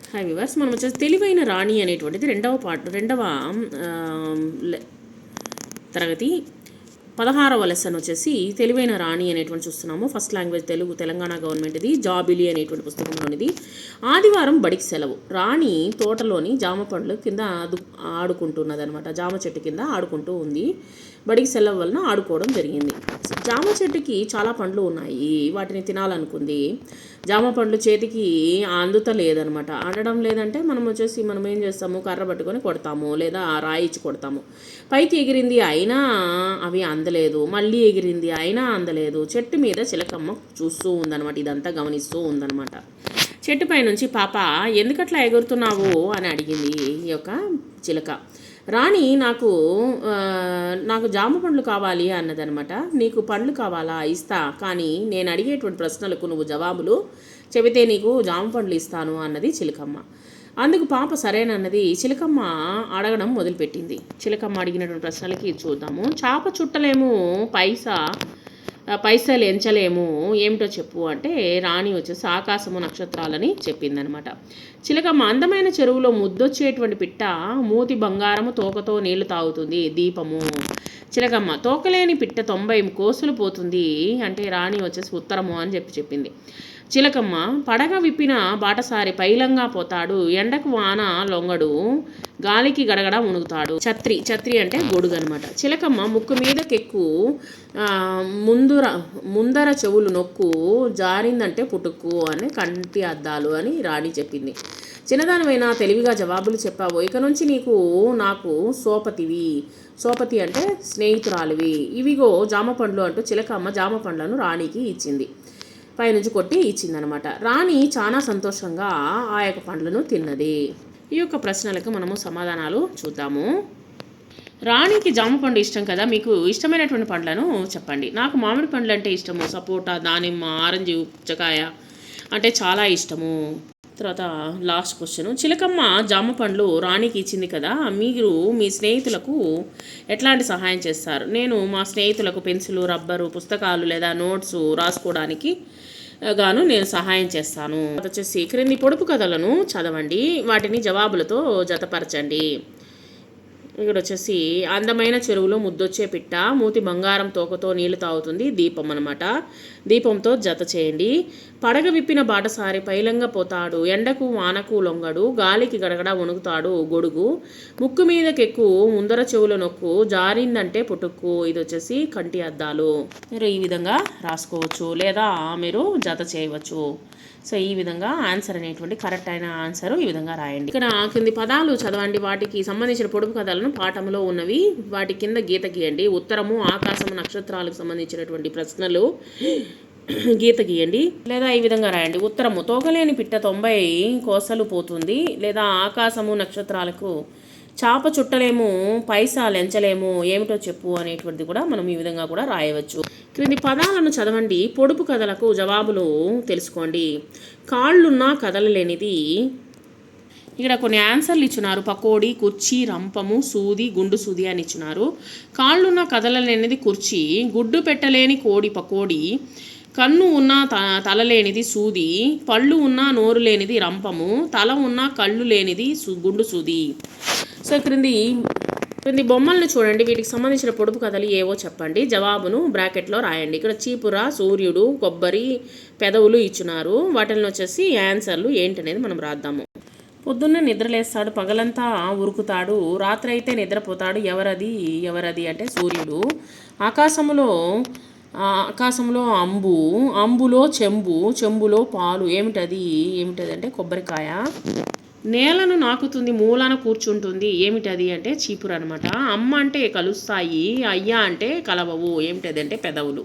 Hi viewers మనం వచ్చేసి తెలివైన రాణి అనేటువంటిది రెండవ పాట రెండవ ఆ, లె- తరగతి పదహారవ లెసన్ వచ్చేసి తెలివైన రాణి అనేటువంటి చూస్తున్నాము. ఫస్ట్ లాంగ్వేజ్ తెలుగు తెలంగాణ గవర్నమెంట్ది జాబిలి అనేటువంటి పుస్తకంలోనిది. ఆదివారం బడికి సెలవు. రాణి తోటలోని జామ పండ్లు కింద ఆడుకుంటున్నదనమాట ఆడుకుంటున్నది అనమాట జామ చెట్టు కింద ఆడుకుంటూ ఉంది. బడికి సెలవు వలన ఆడుకోవడం జరిగింది. జామ చెట్టుకి చాలా పండ్లు ఉన్నాయి. వాటిని తినాలనుకుంది. జామ పండ్లు చేతికి అందుత లేదనమాట ఆడడం లేదంటే మనం వచ్చేసి మనం ఏం చేస్తాము? కర్ర పట్టుకొని కొడతాము లేదా రాయిచ్చి కొడతాము. పైకి ఎగిరింది అయినా అవి అంద అందలేదు మళ్ళీ ఎగిరింది అయినా అందలేదు. చెట్టు మీద చిలకమ్మ చూస్తూ ఉందన్నమాట ఇదంతా గమనిస్తూ ఉందన్నమాట. చెట్టుపై నుంచి పాప ఎందుకట్లా ఎగురుతున్నావు? అని అడిగింది ఈ యొక్క చిలక. రాణి నాకు నాకు జామ పండ్లు కావాలి అన్నదనమాట నీకు పండ్లు కావాలా? ఇస్తా. కానీ నేను అడిగేటువంటి ప్రశ్నలకు నువ్వు జవాబులు చెబితే నీకు జామ పండ్లు ఇస్తాను అన్నది చిలకమ్మ. అందుకు పాప సరేనన్నది చిలకమ్మ అడగడం మొదలుపెట్టింది. చిలకమ్మ అడిగినటువంటి ప్రశ్నలకి చూద్దాము. చాప చుట్టలేము పైసా పైసలు ఎంచలేము ఏమిటో చెప్పు అంటే రాణి వచ్చేసి ఆకాశము నక్షత్రాలని చెప్పిందనమాట. చిలకమ్మ అందమైన చెరువులో ముద్దొచ్చేటువంటి పిట్ట మూతి బంగారము తోకతో నీళ్ళు తాగుతుంది దీపము. చిలకమ్మ తోకలేని పిట్ట తొంభై కోసులు పోతుంది అంటే రాణి వచ్చేసి ఉత్తరము అని చెప్పి చెప్పింది. చిలకమ్మ పడగ విప్పిన బాటసారి పైలంగా పోతాడు. ఎండకు వాన లొంగడు. గాలికి గడగడ ఉణుగుతాడు ఛత్రి ఛత్రి అంటే గొడుగు అనమాట చిలకమ్మ ముక్కు మీదకెక్కు ఆ, ముందుర ముందర చెవులు నొక్కు జారిందంటే పుట్టుకు అని కంటి అద్దాలు అని రాణి చెప్పింది. చిన్నదానమైన తెలివిగా జవాబులు చెప్పావు. ఇక నుంచి నీకు నాకు సోపతివి. సోపతి అంటే స్నేహితురాలివి. ఇవిగో జామ పండ్లు అంటూ చిలకమ్మ జామ పండ్లను రాణికి ఇచ్చింది. పైనుంచి కొట్టి ఇచ్చిందనమాట. రాణి చాలా సంతోషంగా ఆ యొక్క పండ్లను తిన్నది. ఈ యొక్క ప్రశ్నలకు మనము సమాధానాలు చూద్దాము. రాణికి జామ పండు ఇష్టం కదా మీకు ఇష్టమైనటువంటి పండ్లను చెప్పండి. నాకు మామిడి పండ్లు అంటే ఇష్టము. సపోటా దానిమ్మ ఆరెంజ్ పుచ్చకాయ అంటే చాలా ఇష్టము. తర్వాత లాస్ట్ క్వశ్చన్ చిలకమ్మ జామ పండ్లు రాణికి ఇచ్చింది కదా మీరు మీ స్నేహితులకు ఎట్లాంటి సహాయం చేస్తారు? నేను మా స్నేహితులకు పెన్సిల్ రబ్బరు పుస్తకాలు లేదా నోట్స్ రాసుకోవడానికి గాను నేను సహాయం చేస్తాను. వచ్చేసి క్రింది పొడుపు కథలను చదవండి వాటిని జవాబులతో జతపరచండి. ఇక్కడ వచ్చేసి అందమైన చెరువులో ముద్దొచ్చే పిట్ట మూతి బంగారం తోకతో నీళ్ళు తాగుతుంది దీపం అనమాట దీపంతో జత చేయండి. పడగ విప్పిన బాటసారి పైలంగా పోతాడు. ఎండకు వానకు లొంగడు. గాలికి గడగడ వణుకుతాడు గొడుగు. ముక్కు మీదకెక్కు ముందర చెవుల నొక్కు జారిందంటే పుట్టుక్కు ఇది వచ్చేసి కంటి అద్దాలు. మీరు ఈ విధంగా రాసుకోవచ్చు లేదా మీరు జత చేయవచ్చు. సో ఈ విధంగా ఆన్సర్ అనేటువంటి కరెక్ట్ అయిన ఆన్సర్ ఈ విధంగా రాయండి. ఇక్కడ కింది పదాలు చదవండి. వాటికి సంబంధించిన పొడుపు కథలను పాఠంలో ఉన్నవి. వాటి కింద గీత గీయండి. ఉత్తరము ఆకాశము నక్షత్రాలకు సంబంధించినటువంటి ప్రశ్నలు గీత గీయండి. లేదా ఈ విధంగా రాయండి. ఉత్తరము తోకలేని పిట్ట తొంభై కోసలు పోతుంది. లేదా ఆకాశము నక్షత్రాలకు చాప చుట్టలేము పైసా లెంచలేము ఏమిటో చెప్పు అనేటువంటిది కూడా మనం ఈ విధంగా కూడా రాయవచ్చు. క్రింది పదాలను చదవండి. పొడుపు కథలకు జవాబులు తెలుసుకోండి. కాళ్ళున్నా కదలలేనిది ఇక్కడ కొన్ని ఆన్సర్లు ఇచ్చినారు. పకోడీ కుర్చీ రంపము సూది గుండు సూది అని ఇచ్చినారు. కాళ్ళున్న కదలలేనిది కుర్చీ గుడ్డు పెట్టలేని కోడి పకోడీ కన్ను ఉన్న త తల లేనిది సూది పళ్ళు ఉన్న నోరు లేనిది రంపము తల ఉన్న కళ్ళు లేనిది గుండు సూది. సో క్రింది క్రింది బొమ్మలను చూడండి. వీటికి సంబంధించిన పొడుపు కథలు ఏవో చెప్పండి. జవాబును బ్రాకెట్లో రాయండి. ఇక్కడ చీపుర సూర్యుడు కొబ్బరి పెదవులు ఇచ్చినారు. వాటిని వచ్చేసి ఆన్సర్లు ఏంటనేది మనం రాద్దాము. పొద్దున్నే నిద్రలేస్తాడు పగలంతా ఉరుకుతాడు రాత్రి అయితే నిద్రపోతాడు. ఎవరది ఎవరది అంటే సూర్యుడు. ఆకాశంలో ఆకాశంలో అంబు అంబులో చెంబు చెంబులో పాలు. ఏమిటది ఏమిటది అంటే కొబ్బరికాయ. నేలను నాకుతుంది మూలాన కూర్చుంటుంది. ఏమిటది అంటే చీపురు అనమాట అమ్మ అంటే కలుస్తాయి అయ్యా అంటే కలవవు. ఏమిటది అంటే పెదవులు.